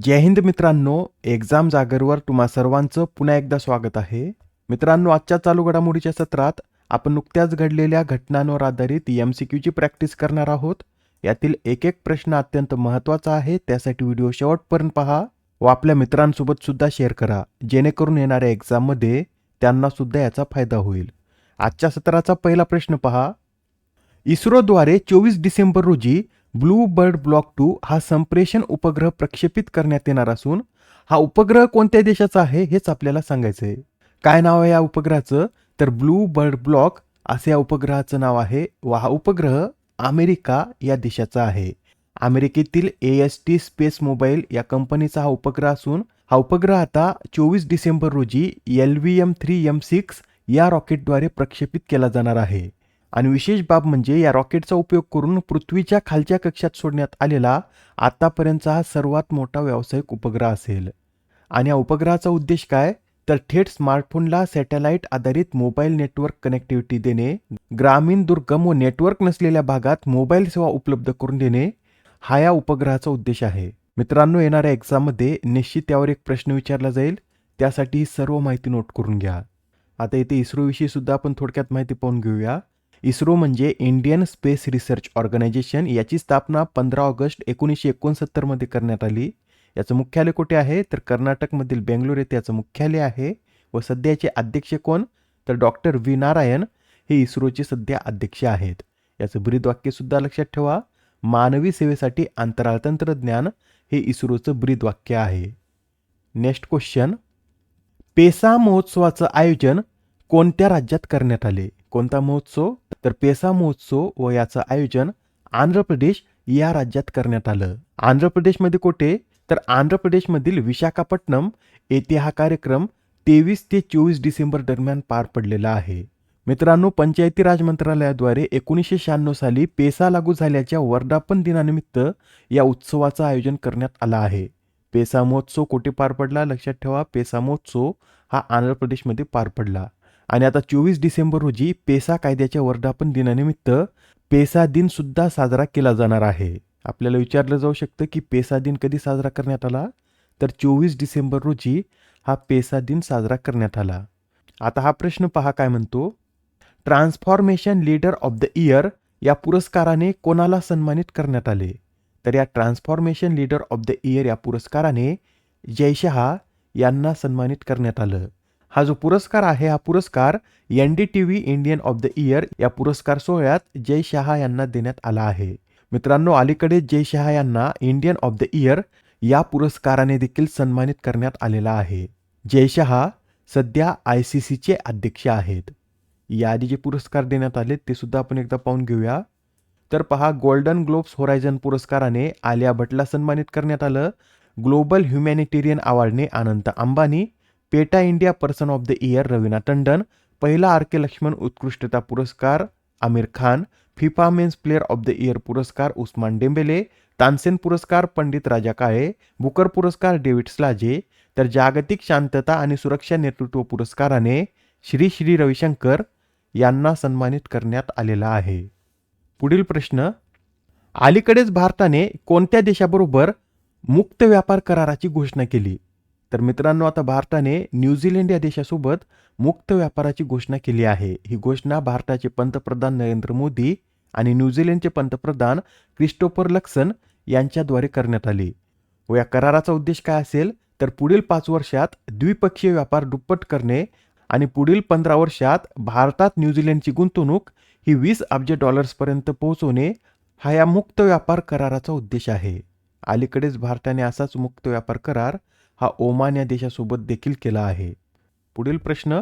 जय हिंद मित्रांनो एक्झाम जागरवर तुम्हा सर्वांचं पुन्हा एकदा स्वागत आहे. मित्रांनो आजच्या चालू घडामोडीच्या सत्रात आपण नुकत्याच घडलेल्या घटनांवर आधारित एम सी क्यूची प्रॅक्टिस करणार आहोत. यातील एक एक प्रश्न अत्यंत महत्त्वाचा आहे त्यासाठी व्हिडिओ शेवटपर्यंत पहा व आपल्या मित्रांसोबत सुद्धा शेअर करा. जेणेकरून येणाऱ्या एक्झाममध्ये त्यांना सुद्धा याचा फायदा होईल. आजच्या सत्राचा पहिला प्रश्न पहा. इस्रोद्वारे चोवीस डिसेंबर रोजी ब्लू बर्ड ब्लॉक टू हा संप्रेषण उपग्रह प्रक्षेपित करण्यात येणार असून हा उपग्रह कोणत्या देशाचा आहे हेच आपल्याला सांगायचं आहे. काय नाव आहे या उपग्रहाचं? तर ब्लू बर्ड ब्लॉक असे या उपग्रहाचं नाव आहे व हा उपग्रह अमेरिका या देशाचा आहे. अमेरिकेतील A S T space mobile या कंपनीचा हा उपग्रह असून हा उपग्रह आता चोवीस डिसेंबर रोजी L V M three M six या रॉकेटद्वारे प्रक्षेपित केला जाणार आहे. आणि विशेष बाब म्हणजे या रॉकेटचा उपयोग करून पृथ्वीच्या खालच्या कक्षात सोडण्यात आलेला आतापर्यंतचा हा सर्वात मोठा व्यावसायिक उपग्रह असेल. आणि या उपग्रहाचा उद्देश काय? तर थेट स्मार्टफोनला सॅटेलाइट आधारित मोबाईल नेटवर्क कनेक्टिव्हिटी देणे ग्रामीण दुर्गम व नेटवर्क नसलेल्या भागात मोबाईल सेवा उपलब्ध करून देणे हा या उपग्रहाचा उद्देश आहे. मित्रांनो येणाऱ्या एक्झाममध्ये निश्चित त्यावर एक प्रश्न विचारला जाईल. त्यासाठी सर्व माहिती नोट करून घ्या. आता इथे इस्रोविषयी सुद्धा आपण थोडक्यात माहिती पाहून घेऊया. इस्रो म्हणजे इंडियन स्पेस रिसर्च ऑर्गनायझेशन याची स्थापना पंधरा ऑगस्ट एकोणीसशे एकोणसत्तरमध्ये करण्यात आली. याचं मुख्यालय कुठे आहे? तर कर्नाटकमधील बेंगलोर येथे याचं मुख्यालय आहे. व सध्याचे अध्यक्ष कोण? तर डॉक्टर व्ही नारायण हे इस्रोचे सध्या अध्यक्ष आहेत. याचं ब्रीदवाक्यसुद्धा लक्षात ठेवा. मानवी सेवेसाठी अंतराळ तंत्रज्ञान हे इस्रोचं ब्रीदवाक्य आहे. Next question. पेसा महोत्सवाचं आयोजन कोणत्या राज्यात करण्यात आले? कोणता महोत्सव? तर पेसा महोत्सव व याचं आयोजन आंध्र प्रदेश या राज्यात करण्यात आलं. आंध्र प्रदेशमध्ये कुठे? तर आंध्र प्रदेशमधील विशाखापट्टणम येथे हा कार्यक्रम तेवीस ते चोवीस डिसेंबर दरम्यान पार पडलेला आहे. मित्रांनो पंचायती राज मंत्रालयाद्वारे एकोणीसशे शहाण्णव साली पेसा लागू झाल्याच्या वर्धापन दिनानिमित्त या उत्सवाचं आयोजन करण्यात आलं आहे. पेसा महोत्सव कुठे पार पडला? लक्षात ठेवा पेसा महोत्सव हा आंध्र प्रदेशमध्ये पार पडला. आणि आता चोवीस डिसेंबर रोजी पेसा कायद्याच्या वर्धापन दिनानिमित्त पेसा दिन सुद्धा साजरा केला जाणार आहे. आपल्याला विचारलं जाऊ शकतं की पेसा दिन कधी साजरा करण्यात आला? तर चोवीस डिसेंबर रोजी हा पेसा दिन साजरा करण्यात आला. आता हा प्रश्न पहा काय म्हणतो? Transformation leader of the year या पुरस्काराने कोणाला सन्मानित करण्यात आले? तर या transformation leader of the year या पुरस्काराने जयशहा यांना सन्मानित करण्यात आलं. हा जो पुरस्कार आहे हा पुरस्कार N D T V Indian of the year या पुरस्कार सोहळ्यात जय शहा यांना देण्यात आला आहे. मित्रांनो अलीकडे जय शहा यांना इंडियन ऑफ द इयर या पुरस्काराने देखील सन्मानित करण्यात आलेला आहे. जय शहा सध्या आय सी सीचे अध्यक्ष आहेत. याआधी जे पुरस्कार देण्यात आले ते सुद्धा आपण एकदा पाहून घेऊया. तर पहा गोल्डन ग्लोब्स होरायझन पुरस्काराने आलिया भटला सन्मानित करण्यात आलं. Global humanitarian अवॉर्डने Anant Ambani PETA India person of the year Raveena Tandon पहिला आर के लक्ष्मण उत्कृष्टता पुरस्कार Aamir Khan FIFA men's player of the year पुरस्कार उस्मान डेंबेले तानसेन पुरस्कार पंडित राजा काळे बुकर पुरस्कार डेव्हिड स्लाजे तर जागतिक शांतता आणि सुरक्षा नेतृत्व पुरस्काराने श्री श्री रविशंकर यांना सन्मानित करण्यात आलेला आहे. पुढील प्रश्न अलीकडेच भारताने कोणत्या देशाबरोबर मुक्त व्यापार कराराची घोषणा केली? तर मित्रांनो आता भारताने न्यूझीलंड या देशासोबत मुक्त व्यापाराची घोषणा केली आहे. ही घोषणा भारताचे पंतप्रधान नरेंद्र मोदी आणि न्यूझीलंडचे पंतप्रधान क्रिस्टोफर लक्सन यांच्याद्वारे करण्यात आली. व या कराराचा उद्देश काय असेल? तर पुढील पाच वर्षात द्विपक्षीय व्यापार दुप्पट करणे आणि पुढील पंधरा वर्षात भारतात न्यूझीलंडची गुंतवणूक ही वीस अब्ज डॉलर्सपर्यंत पोहोचवणे हा या मुक्त व्यापार कराराचा उद्देश आहे. अलीकडेच भारताने असाच मुक्त व्यापार करार हा ओमान या देशासोबत देखील केला आहे. पुढील प्रश्न.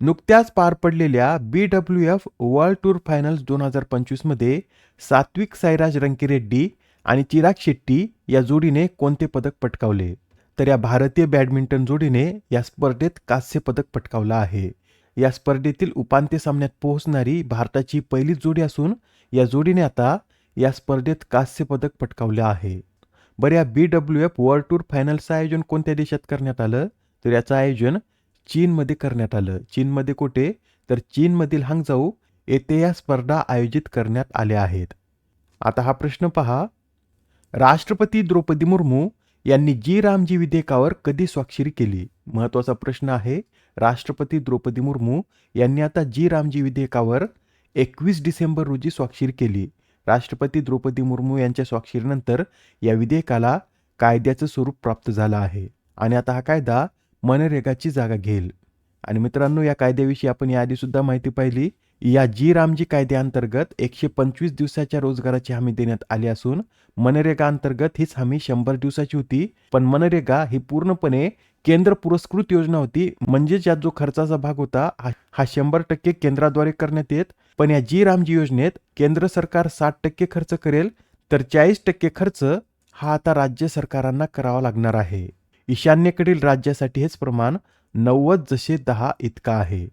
नुकत्याच पार पडलेल्या B W F world tour finals दोन हजार पंचवीसमध्ये सात्विक साईराज रंकीरेड्डी आणि चिराग शेट्टी या जोडीने कोणते पदक पटकावले? तर या भारतीय बॅडमिंटन जोडीने या स्पर्धेत कांस्य पदक पटकावलं आहे. या स्पर्धेतील उपांत्य सामन्यात पोहोचणारी भारताची पहिलीच जोडी असून या जोडीने आता या स्पर्धेत कांस्य पदक पटकावलं आहे. बरं या B W F world tour फायनलचं आयोजन कोणत्या देशात करण्यात आलं? तर याचं आयोजन चीनमध्ये करण्यात आलं. चीनमध्ये कुठे? तर चीनमधील हांगजाऊ येथे या स्पर्धा आयोजित करण्यात आल्या आहेत. आता हा प्रश्न पहा. राष्ट्रपती द्रौपदी मुर्मू यांनी जी रामजी विधेयकावर कधी स्वाक्षरी केली? महत्त्वाचा प्रश्न आहे. राष्ट्रपती द्रौपदी मुर्मू यांनी आता जी रामजी विधेयकावर एकवीस डिसेंबर रोजी स्वाक्षरी केली. राष्ट्रपती द्रौपदी मुर्मू यांच्या स्वाक्षरीनंतर या विधेयकाला कायद्याचं स्वरूप प्राप्त झालं आहे. आणि आता हा कायदा मनरेगाची जागा घेईल. आणि मित्रांनो या कायद्याविषयी आपण याआधी सुद्धा माहिती पाहिली. या जी रामजी कायद्याअंतर्गत एकशे पंचवीस दिवसाच्या रोजगाराची हमी देण्यात आली असून मनरेगा अंतर्गत हीच हमी शंभर दिवसाची होती. पण मनरेगा ही पूर्णपणे केंद्र पुरस्कृत योजना होती. म्हणजेच यात जो खर्चाचा भाग होता हा- शंभर टक्के केंद्राद्वारे करण्यात येत. पण या जी रामजी योजनेत केंद्र सरकार साठ टक्के खर्च करेल तर चाळीस टक्के खर्च हा आता राज्य सरकारांना करावा लागणार आहे. ईशान्येकडील राज्यासाठी हेच प्रमाण नव्वद जसे दहा इतका आहे.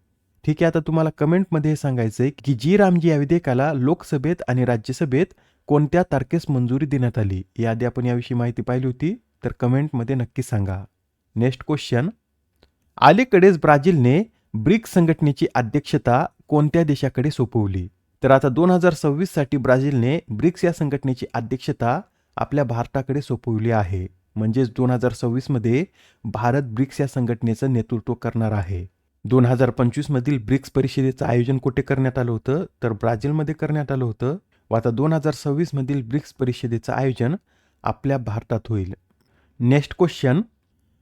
ठीक आहे आता तुम्हाला कमेंटमध्ये हे सांगायचं आहे की जी रामजी या विधेयकाला लोकसभेत आणि राज्यसभेत कोणत्या तारखेस मंजुरी देण्यात आली? याआधी आपण याविषयी माहिती पाहिली होती तर कमेंटमध्ये नक्की सांगा. नेक्स्ट क्वेश्चन अलीकडेच ब्राझीलने ब्रिक्स संघटनेची अध्यक्षता कोणत्या देशाकडे सोपवली? तर आता दोन हजार सव्वीससाठी ब्राझीलने ब्रिक्स या संघटनेची अध्यक्षता आपल्या भारताकडे सोपवली आहे. म्हणजेच दोन हजार सव्वीसमध्ये भारत ब्रिक्स या संघटनेचं नेतृत्व करणार आहे. दोन हजार पंचवीसमधील ब्रिक्स परिषदेचं आयोजन कुठे करण्यात आलं होतं? तर ब्राझीलमध्ये करण्यात आलं होतं. व आता दोन हजार सव्वीसमधील ब्रिक्स परिषदेचं आयोजन आपल्या भारतात होईल. नेक्स्ट क्वेश्चन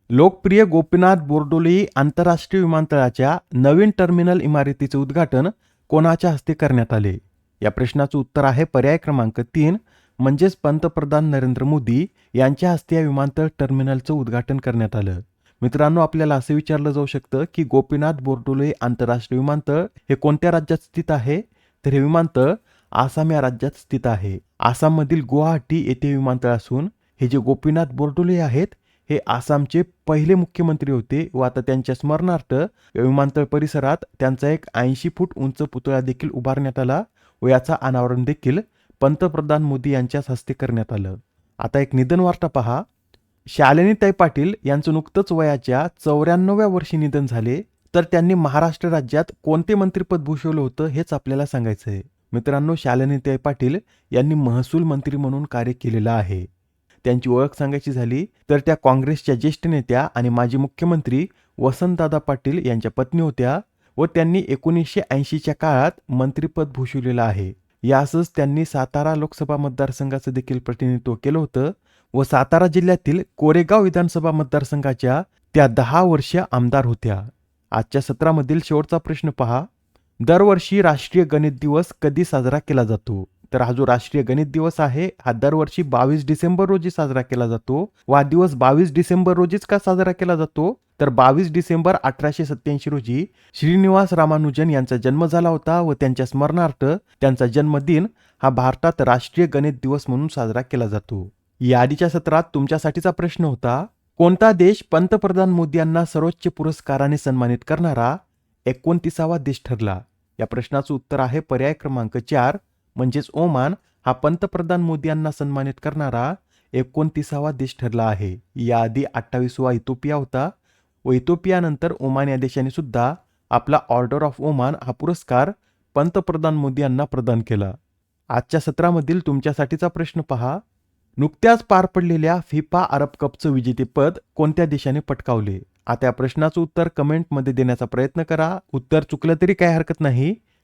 लोकप्रिय गोपीनाथ बोर्डोली आंतरराष्ट्रीय विमानतळाच्या नवीन टर्मिनल इमारतीचे उद्घाटन कोणाच्या हस्ते करण्यात आले? या प्रश्नाचं उत्तर आहे पर्याय क्रमांक तीन म्हणजेच पंतप्रधान नरेंद्र मोदी यांच्या हस्ते या विमानतळ टर्मिनलचं उद्घाटन करण्यात आलं. मित्रांनो आपल्याला असं विचारलं जाऊ शकतं की गोपीनाथ बोर्डोले आंतरराष्ट्रीय विमानतळ हे कोणत्या राज्यात स्थित आहे? तर हे विमानतळ आसाम या राज्यात स्थित आहे. आसाममधील गुवाहाटी येथे विमानतळ असून हे जे गोपीनाथ बोर्डोले आहेत हे आसामचे पहिले मुख्यमंत्री होते व आता त्यांच्या स्मरणार्थ विमानतळ परिसरात त्यांचा एक ऐंशी फूट उंच पुतळा देखील उभारण्यात आला व याचा अनावरण देखील पंतप्रधान मोदी यांच्याच हस्ते करण्यात आलं. आता एक निधन वार्ता पहा. शालिनीताई पाटील यांचं नुकतंच वयाच्या चौऱ्याण्णव्या वर्षी निधन झाले. तर त्यांनी महाराष्ट्र राज्यात कोणते मंत्रिपद भूषवलं होतं हेच आपल्याला सांगायचं आहे मित्रांनो शालिनीताई पाटील यांनी महसूल मंत्री म्हणून कार्य केलेलं आहे. त्यांची ओळख सांगायची झाली तर त्या काँग्रेसच्या ज्येष्ठ नेत्या आणि माजी मुख्यमंत्री वसंतदादा पाटील यांच्या पत्नी होत्या व त्यांनी एकोणीसशे ऐंशीच्या काळात मंत्रिपद भूषवलेलं आहे. यासच त्यांनी सातारा लोकसभा मतदारसंघाचं देखील प्रतिनिधित्व केलं होतं व सातारा जिल्ह्यातील कोरेगाव विधानसभा मतदारसंघाच्या त्या दहा वर्ष आमदार होत्या. आजच्या सत्रामधील शेवटचा प्रश्न पहा दरवर्षी राष्ट्रीय गणित दिवस कधी साजरा केला जातो? तर हा जो राष्ट्रीय गणित दिवस आहे हा दरवर्षी बावीस डिसेंबर रोजी साजरा केला जातो. व हा दिवस बावीस डिसेंबर रोजीच का साजरा केला जातो? तर बावीस डिसेंबर अठराशे सत्याऐंशी रोजी श्रीनिवास रामानुजन यांचा जन्म झाला होता व त्यांच्या स्मरणार्थ त्यांचा जन्मदिन हा भारतात राष्ट्रीय गणित दिवस म्हणून साजरा केला जातो. या आधीच्या सत्रात तुमच्यासाठीचा प्रश्न होता कोणता देश पंतप्रधान मोदी यांना सर्वोच्च पुरस्काराने सन्मानित करणारा एकोणतीसावा देश ठरला? या प्रश्नाचं उत्तर आहे पर्याय क्रमांक चार म्हणजेच ओमान हा पंतप्रधान मोदी यांना सन्मानित करणारा एकोणतीसावा देश ठरला आहे. याआधी अठ्ठावीसवा इथोपिया होता. व इथोपियानंतर ओमान या देशाने सुद्धा आपला ऑर्डर ऑफ ओमान हा पुरस्कार पंतप्रधान मोदी यांना प्रदान केला. आजच्या सत्रामधील तुमच्यासाठीचा प्रश्न पहा. नुकत्याच पार पडलेल्या फिफा अरब कपचं विजेतेपद कोणत्या देशाने पटकावले? आता या प्रश्नाचं उत्तर कमेंटमध्ये देण्याचा प्रयत्न करा. उत्तर चुकलं तरी काही हरकत नाही.